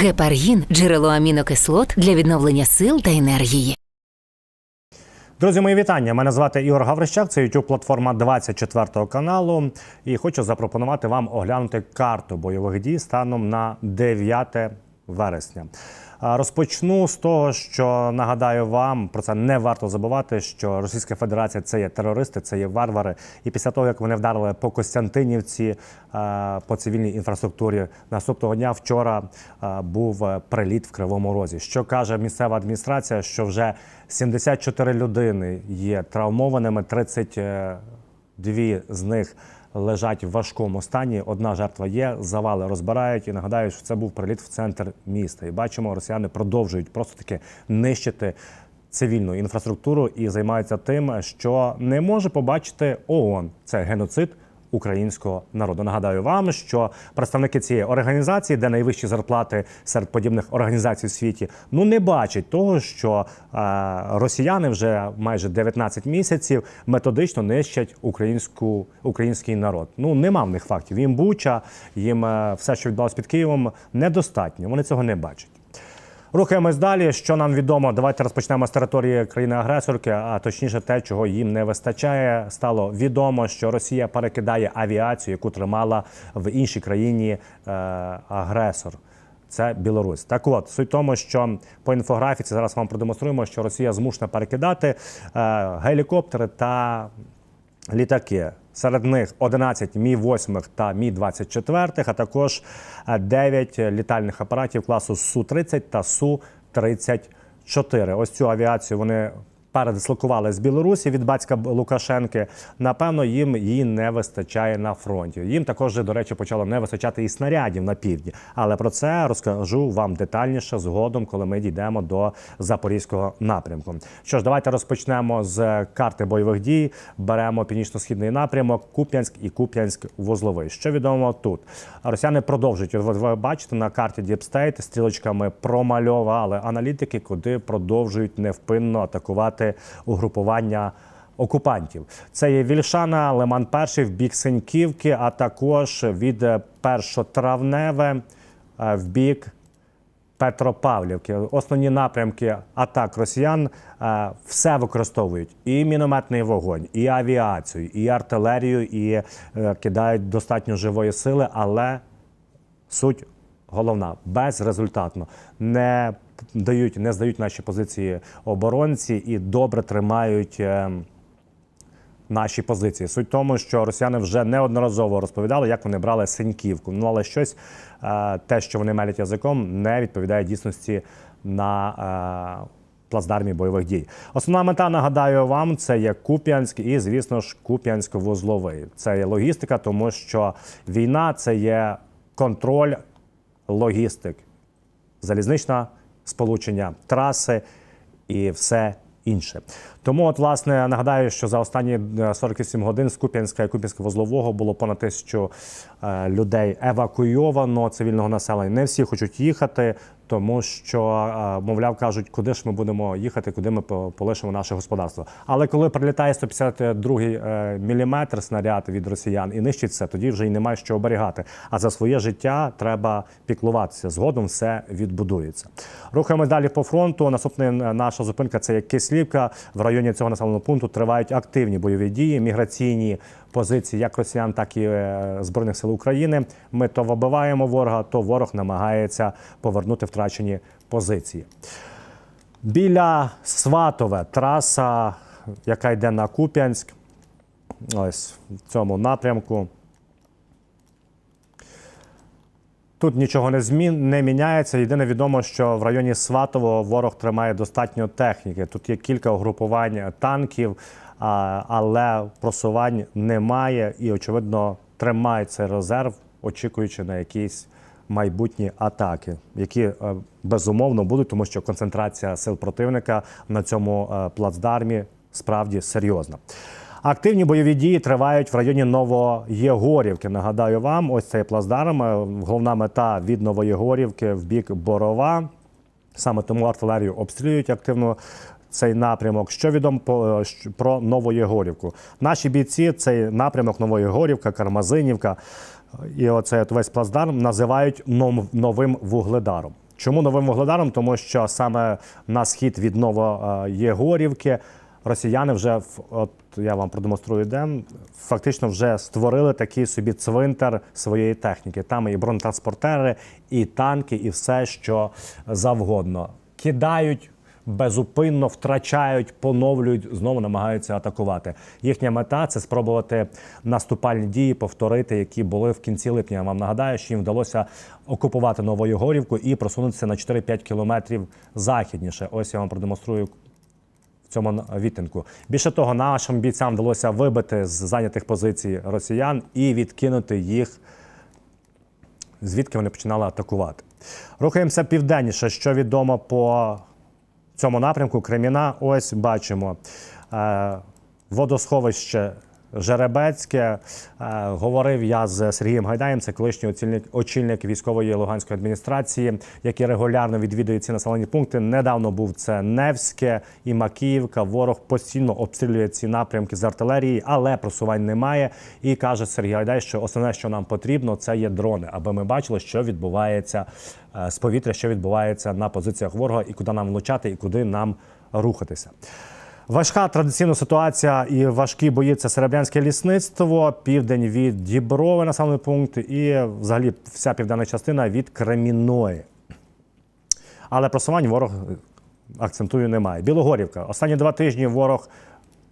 Гепаргін джерело амінокислот для відновлення сил та енергії. Друзі, мої вітання. Мене звати Ігор Гаврищак. Це youtube платформа 24 каналу. І хочу запропонувати вам оглянути карту бойових дій станом на 9 вересня. Розпочну з того, що нагадаю вам про це не варто забувати, що Російська Федерація це є терористи, це є варвари. І після того, як вони вдарили по Костянтинівці, е, по цивільній інфраструктурі, наступного дня вчора е, був е, приліт в Кривому Розі. Що каже місцева адміністрація, що вже 74 людини є травмованими, 32 з них лежать в важкому стані. Одна жертва є, завали розбирають. І нагадаю, що це був приліт в центр міста. І бачимо, росіяни продовжують просто таки нищити. Цивільну інфраструктуру і займаються тим, що не може побачити ООН. Це геноцид українського народу. Нагадаю вам, що представники цієї організації, де найвищі зарплати серед подібних організацій у світі, ну не бачать того, що е, росіяни вже майже 19 місяців методично нищать українську український народ. Ну нема в них фактів. Їм буча, їм е, все, що відбулося під Києвом, недостатньо. Вони цього не бачать. Рухаємось далі. Що нам відомо? Давайте розпочнемо з території країни-агресорки, а точніше, те, чого їм не вистачає. Стало відомо, що Росія перекидає авіацію, яку тримала в іншій країні е, агресор. Це Білорусь. Так от суть тому, що по інфографіці зараз вам продемонструємо, що Росія змушена перекидати е, гелікоптери та літаки. Серед них 11 Мі-8 та Мі-24, а також е, 9 літальних апаратів класу Су-30 та Су-34. Ось цю авіацію вони передислокували з Білорусі від батька Лукашенки. Напевно, їм її не вистачає на фронті. Їм також, до речі, почало не вистачати і снарядів на півдні. Але про це розкажу вам детальніше згодом, коли ми дійдемо до запорізького напрямку. Що ж, давайте розпочнемо з карти бойових дій. Беремо північно-східний напрямок, Куп'янськ і Куп'янськ-Вузловий. Що відомо тут? Росіяни продовжують. Ви бачите на карті State стрілочками промальовували аналітики, куди продовжують невпинно атакувати угрупування окупантів. Це є Вільшана, Лиман Перший в бік Синьківки, а також від е, першотравневе е, в бік Петропавлівки. Основні напрямки атак росіян е, все використовують: і мінометний вогонь, і авіацію, і артилерію, і кидають достатньо живої сили, але суть головна безрезультатно. Не дають, не здають наші позиції оборонці і добре тримають. е, Наші позиції суть в тому, що росіяни вже неодноразово розповідали, як вони брали синьківку. Ну але щось е, те, що вони мелять язиком, не відповідає дійсності на е, плацдармі бойових дій. Основна мета, нагадаю вам, це є Куп'янськ і, звісно ж, Куп'янськ-Вузловий. Це є логістика, тому що війна це є контроль логістик, залізничне сполучення, траси і все інше. Тому, от, власне, нагадаю, що за останні е, 48 годин з Куп'янська і Куп'янська-Вузлового було понад тисячу е, людей евакуйовано цивільного населення. Не всі хочуть їхати, тому що, е, мовляв, кажуть, куди ж ми будемо їхати, куди ми полишимо наше господарство. Але коли прилітає 152 е, міліметр снаряд від росіян і нищить все, тоді вже й немає що оберігати. А за своє життя треба піклуватися. Згодом все відбудується. Рухаємось далі по фронту. Наступна е, наша зупинка це є Кислівка. В районі цього населеного пункту тривають активні бойові дії, міграційні позиції як росіян, так і е, збройних сил України. Ми то вибиваємо ворога, то ворог намагається повернути втрачені позиції. Біля Сватове траса, яка йде на Куп'янськ. Ось в цьому напрямку. Тут нічого не змін не міняється. Єдине відомо, що в районі Сватово ворог тримає достатньо техніки. Тут є кілька угрупувань танків, але просувань немає і, очевидно, тримає цей резерв, очікуючи на якісь майбутні атаки, які е, безумовно будуть, тому що концентрація сил противника на цьому е, плацдармі справді серйозна. Активні бойові дії тривають в районі Новоєгорівки. Нагадаю вам, ось цей плацдарм. е, Головна мета від Новоєгорівки в бік Борова. Саме тому артилерію обстрілюють активно цей напрямок. Що відомо е, про Новоєгорівку? Наші бійці цей напрямок Новоєгорівка, Кармазинівка і оцей весь плацдарм називають новим вугледаром. Чому новим вугледаром? Тому що саме на схід від Новоєгорівки росіяни вже в- от я вам продемонструю де фактично вже створили такий собі цвинтар своєї техніки. Там і бронетранспортери, і танки, і все, що завгодно. Кидають безупинно, втрачають, поновлюють, знову намагаються атакувати. Їхня мета це спробувати наступальні дії повторити, які були в кінці липня. Я вам нагадаю, що їм вдалося окупувати Новоєгорівку і просунутися на 4-5 кілометрів західніше. Ось я вам продемонструю цьому відтинку. Більше того, нашим бійцям вдалося вибити з зайнятих позицій росіян і відкинути їх, звідки вони починали атакувати. Рухаємося південніше, що відомо по цьому напрямку. Креміна, ось бачимо е, водосховище. Жеребецьке Е, говорив я з Сергієм Гайдаєм, це колишній очільник, очільник військової Луганської адміністрації, який регулярно відвідує ці населені пункти. Недавно був це Невське і Макіївка. Ворог постійно обстрілює ці напрямки з артилерії, але просувань немає. І каже Сергій Гайдай, що основне, що нам потрібно, це є дрони, аби ми бачили, що відбувається е, з повітря, що відбувається на позиціях ворога, і куди нам влучати, і куди нам рухатися. Важка традиційна ситуація і важкі бої це Серебрянське лісництво, південь від Діброви, населений пункт, і взагалі вся південна частина від Креміної. Але просувань ворог акцентую немає. Білогорівка. Останні два тижні ворог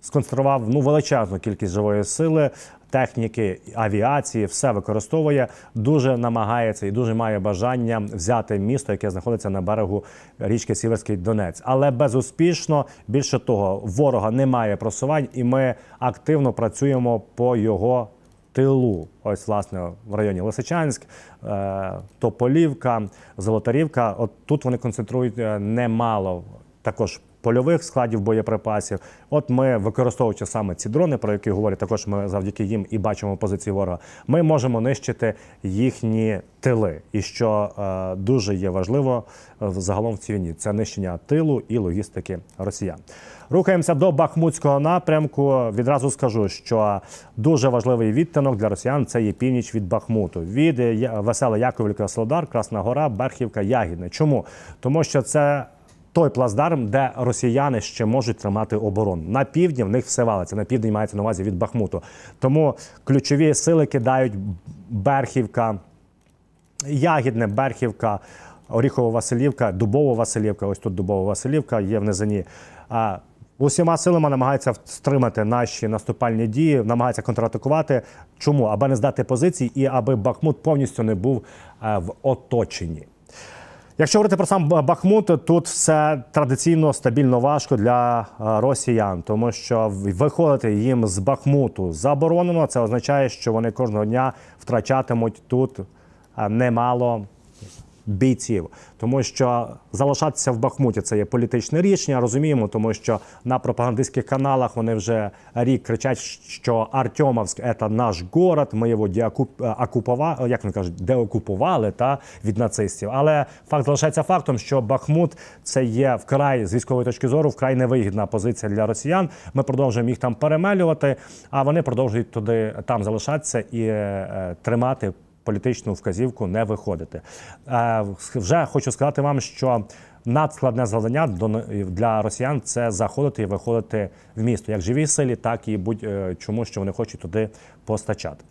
сконцентрував ну, величезну кількість живої сили, техніки, авіації, все використовує, дуже намагається і дуже має бажання взяти місто, яке знаходиться на берегу річки Сіверський Донець. Але безуспішно, більше того, ворога немає просувань, і ми активно працюємо по його тилу. Ось, власне, в районі Лисичанськ, е, Тополівка, Золотарівка. От тут вони концентрують е, немало також польових складів боєприпасів. От ми, використовуючи саме ці дрони, про які говорять, також ми завдяки їм і бачимо позиції ворога. Ми можемо нищити їхні тили. І що е, дуже є важливо е, загалом в цій війні, це нищення тилу і логістики росіян. Рухаємося до Бахмутського напрямку. Відразу скажу, що дуже важливий відтинок для росіян це є північ від Бахмуту. Від Весела Яковлівка, Солодар, Красна Гора, Берхівка, Ягідне. Чому? Тому що це той плацдарм, де росіяни ще можуть тримати оборону. На півдні в них все валиться. На південь мається на увазі від Бахмуту. Тому ключові сили кидають Берхівка, Ягідне, Берхівка, Оріхово-Василівка, Дубово-Василівка. Ось тут Дубово-Василівка є в низині. Усіма силами намагаються стримати наші наступальні дії, намагаються контратакувати. Чому? Аби не здати позиції і аби Бахмут повністю не був е, в оточенні. Якщо говорити про сам Бахмут, тут все традиційно стабільно важко для е, росіян, тому що виходити їм з Бахмуту заборонено. Це означає, що вони кожного дня втрачатимуть тут е, немало бійців, тому що залишатися в Бахмуті це є політичне рішення. Розуміємо, тому що на пропагандистських каналах вони вже рік кричать, що Артемовськ це наш город. Ми його деокупували, як вони кажуть, деокупували та від нацистів. Але факт залишається фактом, що Бахмут це є вкрай з військової точки зору вкрай невигідна позиція для росіян. Ми продовжуємо їх там перемелювати, а вони продовжують туди там залишатися і е, тримати політичну вказівку не виходити. Е, Вже хочу сказати вам, що надскладне завдання для росіян це заходити і виходити в місто, як живій силі, так і будь-чому, що вони хочуть туди постачати.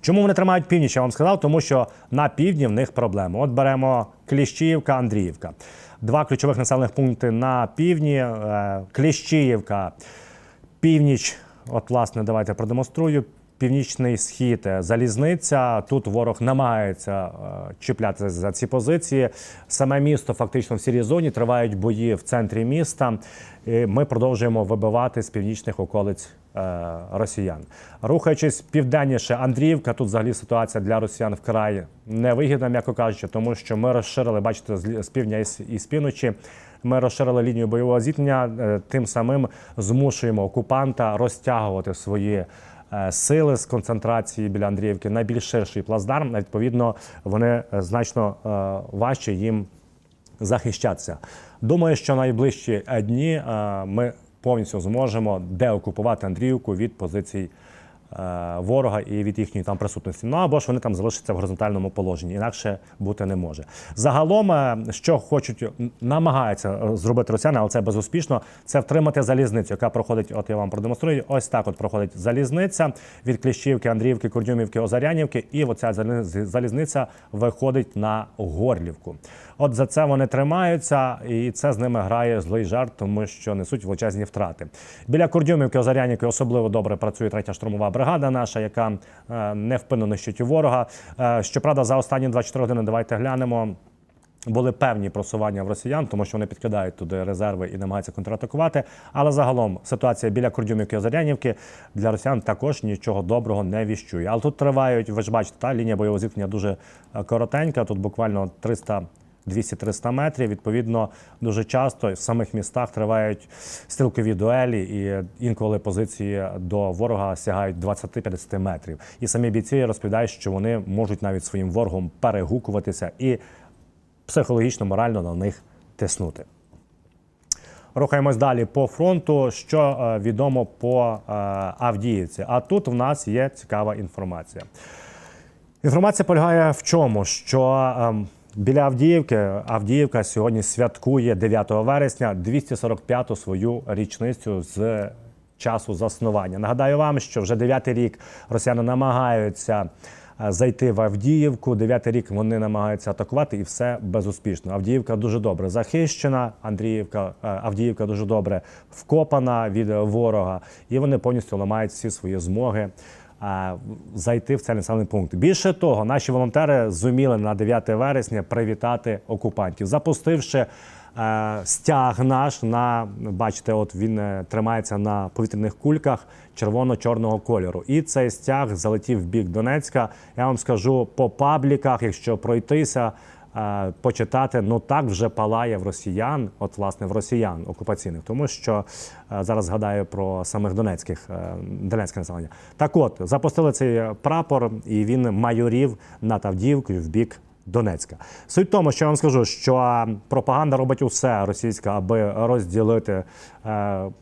Чому вони тримають північ? Я вам сказав, тому що на півдні в них проблеми. От беремо Кліщіївка, Андріївка. Два ключових населених пункти на півдні. Е, Кліщіївка, північ. От, власне, давайте продемонструю. Північний схід, е, залізниця. Тут ворог намагається е, чіплятися за ці позиції. Саме місто фактично в сірій зоні тривають бої в центрі міста. І ми продовжуємо вибивати з північних околиць е, росіян. Рухаючись південніше, Андріївка. Тут взагалі ситуація для росіян вкрай невигідна, м'яко кажучи, тому що ми розширили, бачите, з півдня і з- півночі. Ми розширили лінію бойового зіткнення, тим самим змушуємо окупанта розтягувати свої сили з концентрації біля Андріївки на більш ширший плацдарм. Відповідно, вони е, значно е, важче їм захищатися. Думаю, що найближчі е, дні е, ми повністю зможемо деокупувати Андріївку від позицій е, ворога і від їхньої там присутності. Ну або ж вони там залишаться в горизонтальному положенні, інакше бути не може. Загалом, е, що хочуть, намагаються е, зробити росіяни, але це безуспішно. Це втримати залізницю, яка проходить. От я вам продемонструю. Ось так от проходить залізниця від Кліщівки, Андріївки, Курдюмівки, Озарянівки, і оця залізниця виходить на Горлівку. От за це вони тримаються, і це з ними грає злий жарт, тому що несуть величезні втрати. Біля Курдюмівки, Озарянівки особливо добре працює третя штурмова бригада наша, яка е, невпинно нищить ворога. Е, щоправда, за останні 24 години давайте глянемо. Були певні просування в росіян, тому що вони підкидають туди резерви і намагаються контратакувати. Але загалом ситуація біля Курдюмівки і Озарянівки для росіян також нічого доброго не віщує. Але тут тривають, ви ж бачите, та лінія бойового зіткнення дуже е, коротенька. Тут буквально 300 200-300 метрів. Відповідно, дуже часто в самих містах тривають стрілкові дуелі, і інколи позиції до ворога сягають 20-50 метрів. І самі бійці розповідають, що вони можуть навіть своїм ворогом перегукуватися і психологічно, морально на них тиснути. Рухаємось далі по фронту. Що е, відомо по е, Авдіївці? А тут в нас є цікава інформація. Інформація полягає в чому? Що ем, біля Авдіївки Авдіївка сьогодні святкує 9 вересня 245-ту свою річницю з часу заснування. Нагадаю вам, що вже 9 рік росіяни намагаються е, зайти в Авдіївку. 9 рік вони намагаються атакувати, і все безуспішно. Авдіївка дуже добре захищена. Андріївка, е, Авдіївка дуже добре вкопана від ворога, і вони повністю ламають всі свої змоги зайти в цей населений пункт. Більше того, наші волонтери зуміли на 9 вересня привітати окупантів, запустивши е, стяг наш на бачите, от він е, тримається на повітряних кульках червоно-чорного кольору. І цей стяг залетів в бік Донецька. Я вам скажу по пабліках, якщо пройтися. Е, Почитати, ну так вже палає в росіян, от власне в росіян окупаційних, тому що е, зараз згадаю про самих донецьких е, донецьке населення. Так, от запустили цей прапор, і він майорів над Авдіївкою в бік Донецька. Суть в тому, що я вам скажу, що пропаганда робить усе російська, аби розділити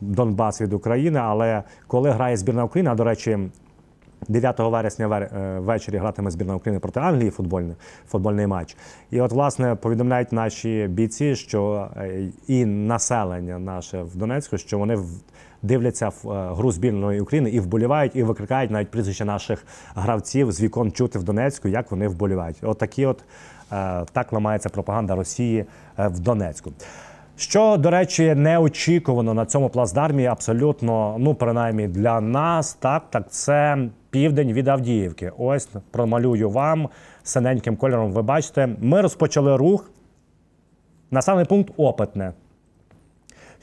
Донбас від України. Але коли грає збірна України, а до речі. 9 вересня е, ввечері гратиме збірна України проти Англії футбольний, футбольний матч. І от, власне, повідомляють наші бійці, що е, і населення наше в Донецьку, що вони дивляться в е, гру збірної України і вболівають, і викрикають навіть прізвища наших гравців з вікон чути в Донецьку, як вони вболівають. От такі от так ламається пропаганда Росії в Донецьку. Що, до речі, неочікувано на цьому плацдармі, абсолютно, ну принаймні для нас, так, так це південь від Авдіївки. Ось промалюю вам синеньким кольором. Ви бачите, ми розпочали рух. Населений пункт Опитне.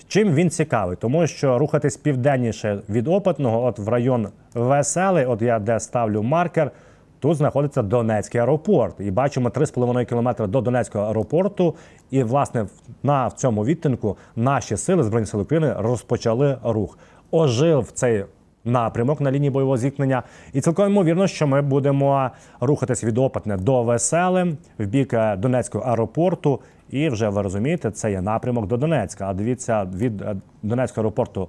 Чим він цікавий? Тому що рухатись південніше від Опитного, от в район Веселий, от я де ставлю маркер, тут знаходиться Донецький аеропорт. І бачимо 3,5 кілометри до Донецького аеропорту. І, власне, на цьому відтинку наші сили Збройні Сили України розпочали рух. Ожив цей напрямок на лінії бойового зіткнення. І цілком ймовірно, що ми будемо рухатись від Опитне до Веселе в бік е, Донецького аеропорту. І вже ви розумієте, це є напрямок до Донецька. А дивіться, від е, Донецького аеропорту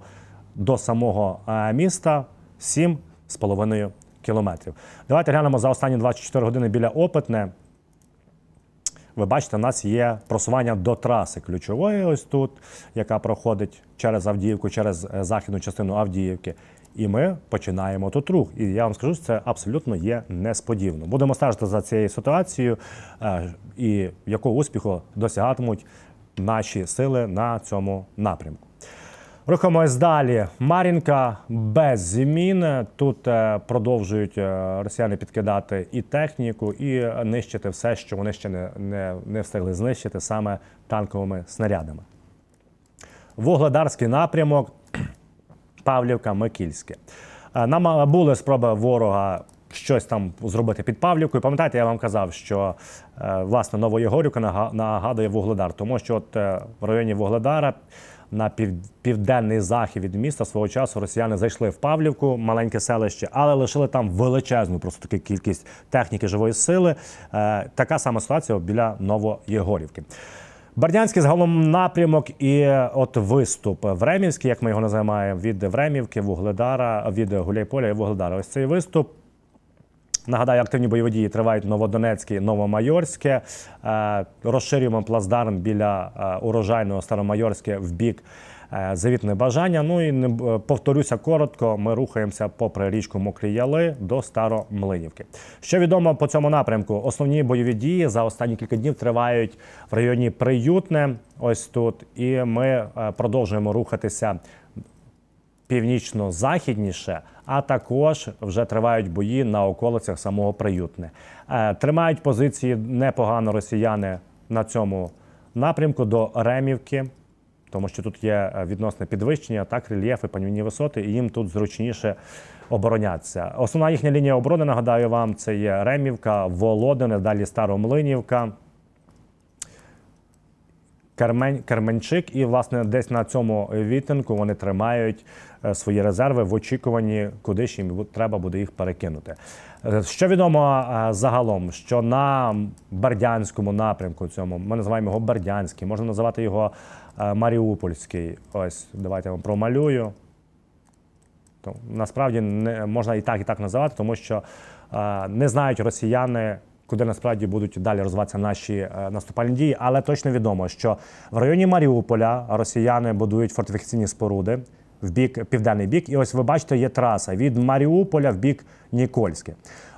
до самого е, міста 7,5 кілометрів. Давайте глянемо за останні 24 години біля Опитне. Ви бачите, у нас є просування до траси ключової, ось тут, яка проходить через Авдіївку, через західну частину Авдіївки. І ми починаємо тут рух. І я вам скажу, що це абсолютно є несподівано. Будемо стежити за цією ситуацією е, і якого успіху досягатимуть наші сили на цьому напрямку. Рухаємось далі. Марінка без змін. Тут е, продовжують е, росіяни підкидати і техніку, і нищити все, що вони ще не, не, не встигли знищити саме танковими снарядами. Вугледарський напрямок, Павлівка, Микільське. Е, Нам е, були спроби ворога щось там зробити під Павлівкою. Пам'ятаєте, я вам казав, що е, власне Новоєгорівка нага- нагадує Вугледар, тому що от в районі Вугледара на пів, південний захід від міста свого часу росіяни зайшли в Павлівку, маленьке селище, але лишили там величезну просто таку кількість техніки живої сили. Така сама ситуація біля Новоєгорівки. Бердянський загалом напрямок і от виступ Времівський, як ми його називаємо, від Времівки, Вугледара, від Гуляйполя і Вугледара. Ось цей виступ. Нагадаю, активні бойові дії тривають Новодонецьке, Новомайорське. Е, Розширюємо плацдарм біля е, урожайного Старомайорське в бік е, завітне бажання. Ну і не повторюся коротко. Ми рухаємося попри річку Мокрі Яли до Старомлинівки. Що відомо по цьому напрямку? Основні бойові дії за останні кілька днів тривають в районі Приютне. Ось тут, і ми продовжуємо рухатися північно-західніше, а також вже тривають бої на околицях самого Приютне. Е, Тримають позиції непогано росіяни на цьому напрямку до Ремівки, тому що тут є е, відносне підвищення, так, рельєфи, панівні висоти, і їм тут зручніше оборонятися. Основна їхня лінія оборони, нагадаю вам, це є Ремівка, Володине, далі Старомлинівка. Кермень, Керменчик, і власне десь на цьому відтинку вони тримають свої резерви в очікуванні, куди ж їм треба буде їх перекинути. Е, Що відомо е, загалом, що на Бердянському напрямку, цьому ми називаємо його Бердянський, можна називати його е, Маріупольський. Ось давайте я вам промалюю. То, насправді не можна і так, і так називати, тому що е, не знають росіяни, куди насправді будуть далі розвиватися наші е, наступальні дії. Але точно відомо, що в районі Маріуполя росіяни будують фортифікаційні споруди в бік південний бік. І ось ви бачите, є траса від Маріуполя в бік Нікольське.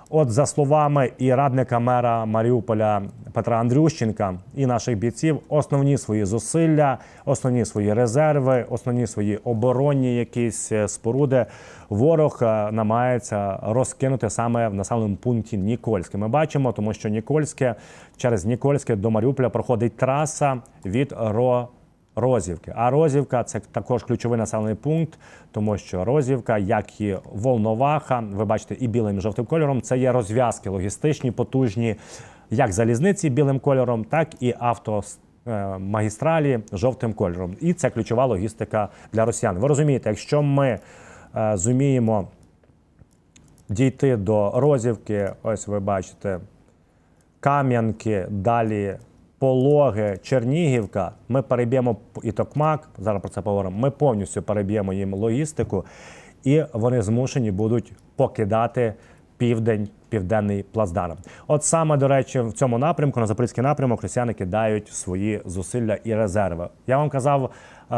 От за словами і радника мера Маріуполя Петра Андрющенка і наших бійців, основні свої зусилля, основні свої резерви, основні свої оборонні якісь е, споруди ворог е, намагається розкинути саме в населеному пункті Нікольське. Ми бачимо, тому що Нікольське через Нікольське до Маріуполя проходить траса від Ро. Розівки. А Розівка це також ключовий населений пункт, тому що Розівка, як і Волноваха, ви бачите, і білим і жовтим кольором, це є розв'язки логістичні, потужні, як залізниці білим кольором, так і автомагістралі жовтим кольором. І це ключова логістика для росіян. Ви розумієте, якщо ми е, зуміємо дійти до Розівки, ось ви бачите, Кам'янки, далі Пологи, Чернігівка. Ми переб'ємо і Токмак. Зараз про це поговоримо. Ми повністю переб'ємо їм логістику, і вони змушені будуть покидати південь, південний плацдарм. От саме до речі, в цьому напрямку на запорізький напрямок росіяни кидають свої зусилля і резерви. Я вам казав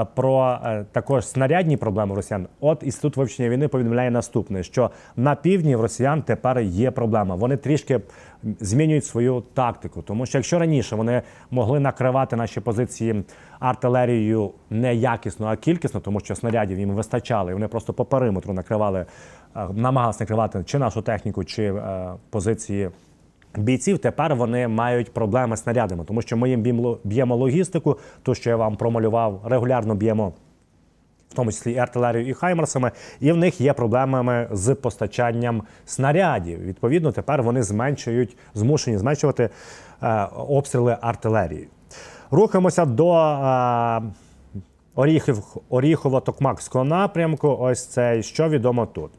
про е, також снарядні проблеми росіян. От інститут вивчення війни повідомляє наступне: що на півдні в росіян тепер є проблема. Вони трішки змінюють свою тактику, тому що якщо раніше вони могли накривати наші позиції артилерією не якісно, а кількісно, тому що снарядів їм вистачало, і вони просто по периметру накривали, е, намагалися накривати чи нашу техніку, чи е, позиції. Бійців тепер вони мають проблеми з снарядами, тому що ми їм б'ємо- логістику, ту, що я вам промалював, регулярно б'ємо в тому числі і артилерією і хаймерсами, і в них є проблемами з постачанням снарядів. Відповідно, тепер вони зменшують, змушені зменшувати е, обстріли артилерії. Рухаємося до е, Оріхів, Оріхово-Токмакського напрямку. Ось це що відомо тут.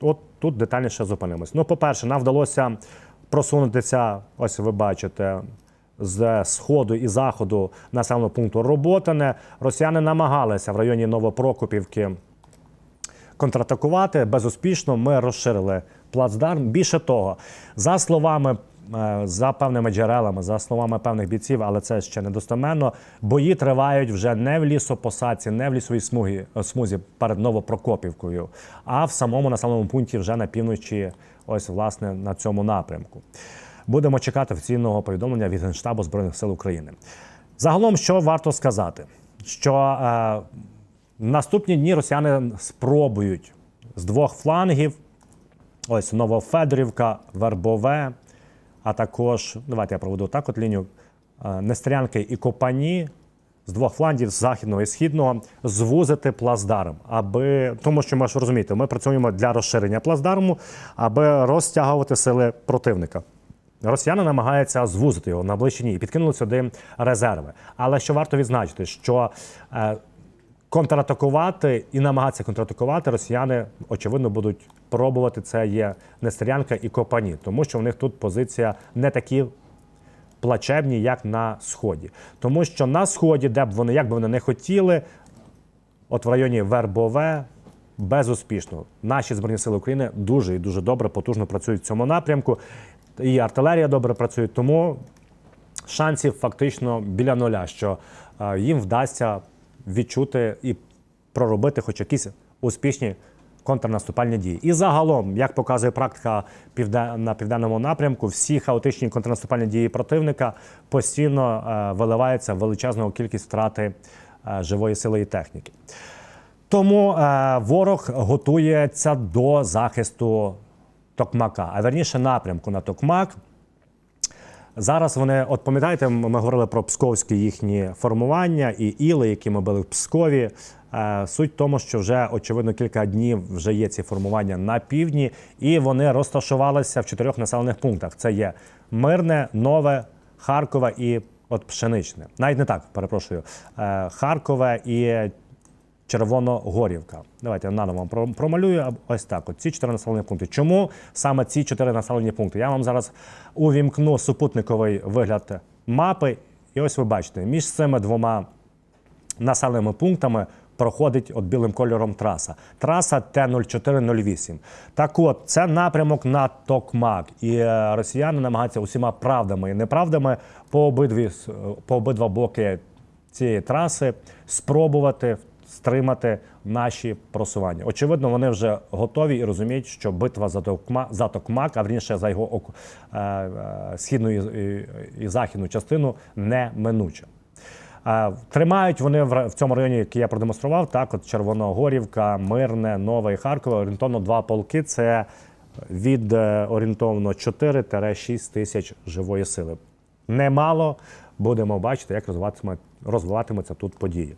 От тут детальніше зупинимось. Ну, по-перше, нам вдалося просунутися, ось ви бачите, з сходу і заходу населеного пункту Роботине. Росіяни намагалися в районі Новопрокопівки контратакувати безуспішно. Ми розширили плацдарм. Більше того, за словами. е, За певними джерелами, за словами певних бійців, але це ще недостеменно. Бої тривають вже не в лісопосадці, не в лісовій смузі, смузі перед Новопрокопівкою, а в самому населеному пункті вже на півночі, ось власне на цьому напрямку. Будемо чекати офіційного повідомлення від Генштабу Збройних сил України. Загалом, що варто сказати, що е, наступні дні росіяни спробують з двох флангів, ось Новофедорівка, Вербове, а також, давайте я проведу так от лінію е, Нестрянки і Копані. З двох флангів, з західного і східного, звузити плацдарм, аби тому, що ми ж розумієте, ми працюємо для розширення плацдарму, аби розтягувати сили противника. Росіяни намагаються звузити його на ближчині і підкинули сюди резерви. Але що варто відзначити, що е, контратакувати і намагатися контратакувати росіяни, очевидно, будуть пробувати. Це є Нестерянка і Копані, тому що в них тут позиція не такі плачевні, як на сході. Тому що на сході, де б вони, як би вони не хотіли, от в районі Вербове. Безуспішно. Наші збройні сили України дуже і дуже добре, потужно працюють в цьому напрямку. І артилерія добре працює. Тому шансів фактично біля нуля, що е, їм вдасться відчути і проробити хоч якісь успішні контрнаступальні дії. І загалом, як показує практика на південному напрямку, всі хаотичні контрнаступальні дії противника постійно е, виливаються в величезну кількість втрати е, живої сили і техніки. Тому е, ворог готується до захисту Токмака, а верніше напрямку на Токмак. Зараз вони, от пам'ятаєте, ми говорили про псковські їхні формування і іли, які ми були в Пскові. Е, Суть в тому, що вже очевидно кілька днів вже є ці формування на півдні, і вони розташувалися в чотирьох населених пунктах: це є Мирне, Нове, Харкове і от Пшеничне. Навіть не так, перепрошую. Е, Харкове і Червоногорівка. Давайте я наново вам промалюю ось так. От ці чотири населені пункти. Чому саме ці чотири населені пункти? Я вам зараз увімкну супутниковий вигляд мапи, і ось ви бачите, між цими двома населеними пунктами проходить от білим кольором траса. Траса Т-0408. Так от, це напрямок на Токмак. І е, росіяни намагаються усіма правдами і неправдами по обидві по обидва боки цієї траси спробувати стримати наші просування. Очевидно, вони вже готові і розуміють, що битва за Токмак, за Токмак а вірніше за його е, е, східну і західну частину, неминуча. Тримають вони в цьому районі, який я продемонстрував, так, от Червоногорівка, Мирне, Нове і Харкове, орієнтовно два полки. Це від е, орієнтовно 4-6 тисяч живої сили. Немало будемо бачити, як розвиватимуться тут події.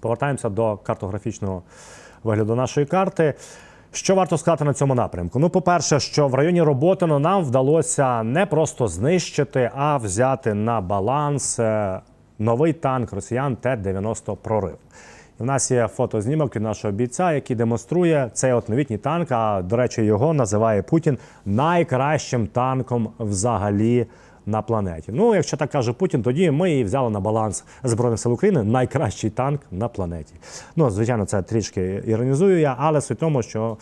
Повертаємося до картографічного вигляду нашої карти. Що варто сказати на цьому напрямку? Ну, по-перше, що в районі Роботино нам вдалося не просто знищити, а взяти на баланс е, новий танк росіян Т-90 прорив. І в нас є фотознімок від нашого бійця, який демонструє цей от новітній танк. А до речі, його називає Путін найкращим танком взагалі на планеті. Ну, якщо так каже Путін, тоді ми і взяли на баланс Збройних сил України найкращий танк на планеті. Ну, звичайно, це трішки іронізую я, але суть в тому, що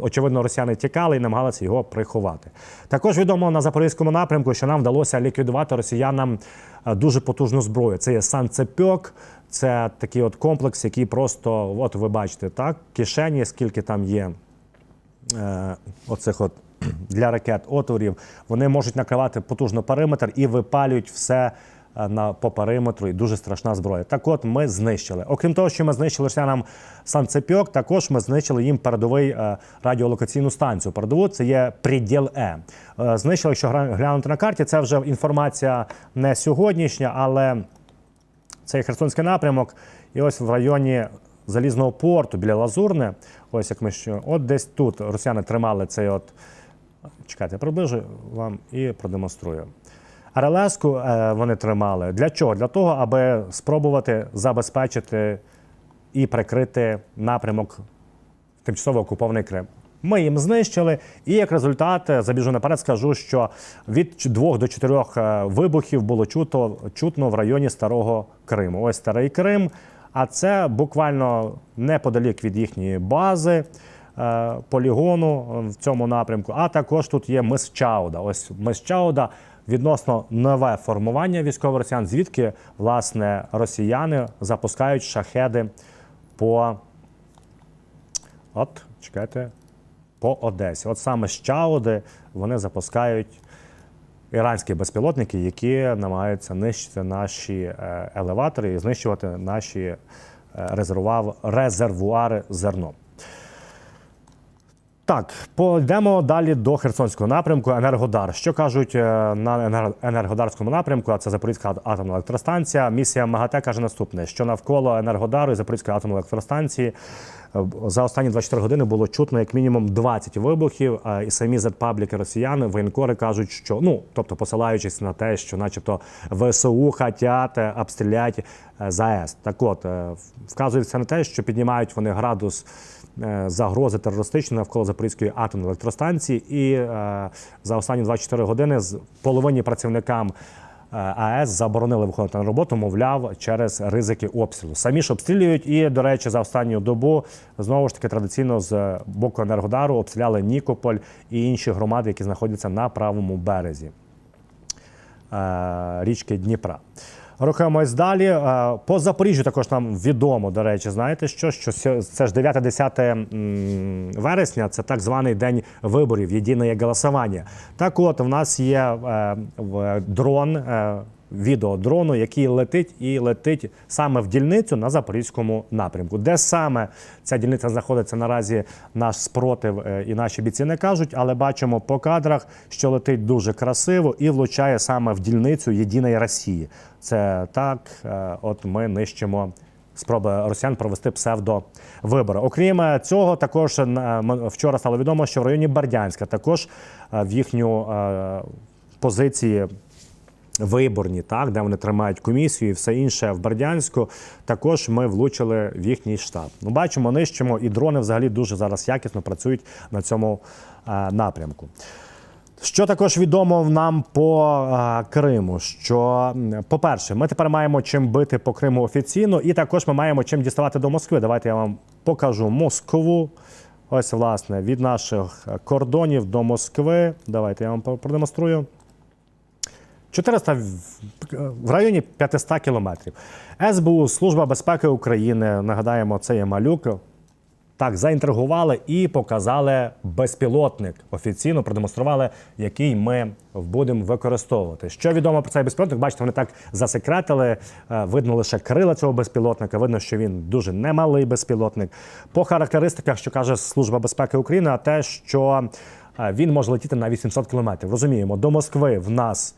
очевидно росіяни тікали і намагалися його приховати. Також відомо на запорізькому напрямку, що нам вдалося ліквідувати росіянам е, дуже потужну зброю. Це є санцепьок. Це такий от комплекс, який просто, от ви бачите, так, кишені, скільки там є е, оцих от для ракет отворів, вони можуть накривати потужно периметр і випалюють все е, на по периметру. І дуже страшна зброя. Так, от ми знищили. Окрім того, що ми знищили росіянам санцепьок, також ми знищили їм передовий е, радіолокаційну станцію. Передову це є приділ Е. Е, Знищили, якщо глянути на карті. Це вже інформація не сьогоднішня, але це є Херсонський напрямок. І ось в районі залізного порту біля Лазурне, ось як ми що, от десь тут росіяни тримали цей от. Чекайте, я приближу вам і продемонструю. РЛС-ку е, вони тримали. Для чого? Для того, аби спробувати забезпечити і прикрити напрямок тимчасово окупований Крим. Ми їм знищили, і як результат, е, забіжу наперед, скажу, що від двох до чотирьох е, вибухів було чуто, чутно в районі Старого Криму. Ось Старий Крим, а це буквально неподалік від їхньої бази. Е, Полігону е, в цьому напрямку, а також тут є мис Чауда. Ось мис Чауда відносно нове формування військових росіян, звідки власне росіяни запускають шахеди по От, чекайте, по Одесі. От саме з Чауди вони запускають іранські безпілотники, які намагаються нищити наші е, елеватори і знищувати наші резервуари зерном. Так, пойдемо далі до Херсонського напрямку. Енергодар. Що кажуть е, на енер- енергодарському напрямку? А це Запорізька атомна електростанція. Місія МАГАТЕ каже наступне: що навколо Енергодару і Запорізької атомної електростанції е, за останні 24 години було чутно як мінімум 20 вибухів. е, І самі зетпабліки росіяни, воєнкори кажуть, що ну тобто посилаючись на те, що, начебто, ВСУ хотять обстріляти ЗАЕС. Так от вказується на те, що піднімають вони градус загрози терористичної навколо Запорізької атомної електростанції. І е, за останні 24 години з половині працівникам. е, АЕС заборонили виходити на роботу, мовляв, через ризики обстрілу. Самі ж обстрілюють. І, до речі, за останню добу знову ж таки традиційно з боку Енергодару обстріляли Нікополь і інші громади, які знаходяться на правому березі е, річки Дніпра. Рухаємось далі. Е, По Запоріжжю також нам відомо, до речі, знаєте що? Що це ж 9-10 вересня, це так званий день виборів, єдине голосування. Так от, в нас є е, дрон, відео дрону, який летить і летить саме в дільницю на запорізькому напрямку. Де саме ця дільниця знаходиться наразі наш спротив е, і наші бійці не кажуть, але бачимо по кадрах, що летить дуже красиво і влучає саме в дільницю єдиної Росії. Це так, е, от ми нищимо. Спроби росіян провести псевдовибори. Окрім е, цього, також вчора стало відомо, що в районі Бердянська також в їхню позиції виборні, так, де вони тримають комісію і все інше в Бердянську. Також ми влучили в їхній штаб. Ну, бачимо, нищимо, і дрони взагалі дуже зараз якісно працюють на цьому е, напрямку. Що також відомо нам по е, Криму? Що, по-перше, ми тепер маємо чим бити по Криму офіційно, і також ми маємо чим діставати до Москви. Давайте я вам покажу Москву. Ось, власне, від наших кордонів до Москви. Давайте я вам продемонструю. 400 в- районі 500 кілометрів. СБУ, Служба безпеки України, нагадаємо, це є малюк. Так, заінтригували і показали безпілотник. Офіційно продемонстрували, який ми будемо використовувати. Що відомо про цей безпілотник? Бачите, вони так засекретили. Е, Видно лише крила цього безпілотника. Видно, що він дуже немалий безпілотник. По характеристиках, що каже Служба безпеки України, а те, що е, він може летіти на 800 кілометрів. Розуміємо, до Москви в нас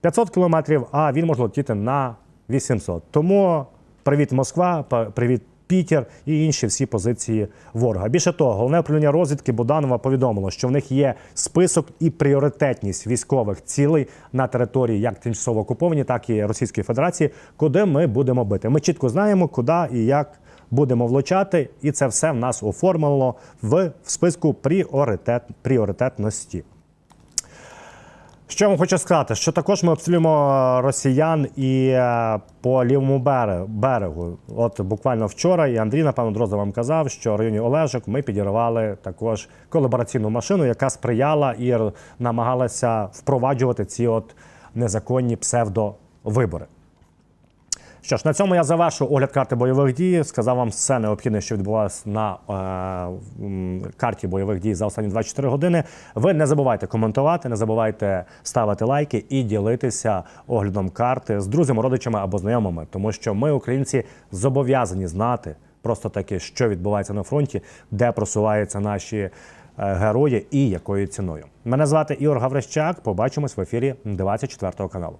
500 кілометрів, а він може летіти на 800. Тому привіт, Москва, привіт. Пітер і інші всі позиції ворога. Більше того, головне управління розвідки Буданова повідомило, що в них є список і пріоритетність військових цілей на території як тимчасово окуповані, так і Російської Федерації, куди ми будемо бити. Ми чітко знаємо, куди і як будемо влучати, і це все в нас оформлено в, списку пріоритет, пріоритетності. Що я вам хочу сказати, що також ми обстрілюємо е, росіян і е, по лівому берегу. От буквально вчора, і Андрій, напевно, Дроза вам казав, що в районі Олежок ми підірвали також колабораційну машину, яка сприяла і намагалася впроваджувати ці от незаконні псевдовибори. Що ж, на цьому я завершу огляд карти бойових дій. Сказав вам все необхідне, що відбувалося на е, карті бойових дій за останні 24 години. Ви не забувайте коментувати, не забувайте ставити лайки і ділитися оглядом карти з друзями, родичами або знайомими, тому що ми, українці, зобов'язані знати просто таки, що відбувається на фронті, де просуваються наші е, герої і якою ціною. Мене звати Ігор Гаврищак. Побачимось в ефірі 24 каналу.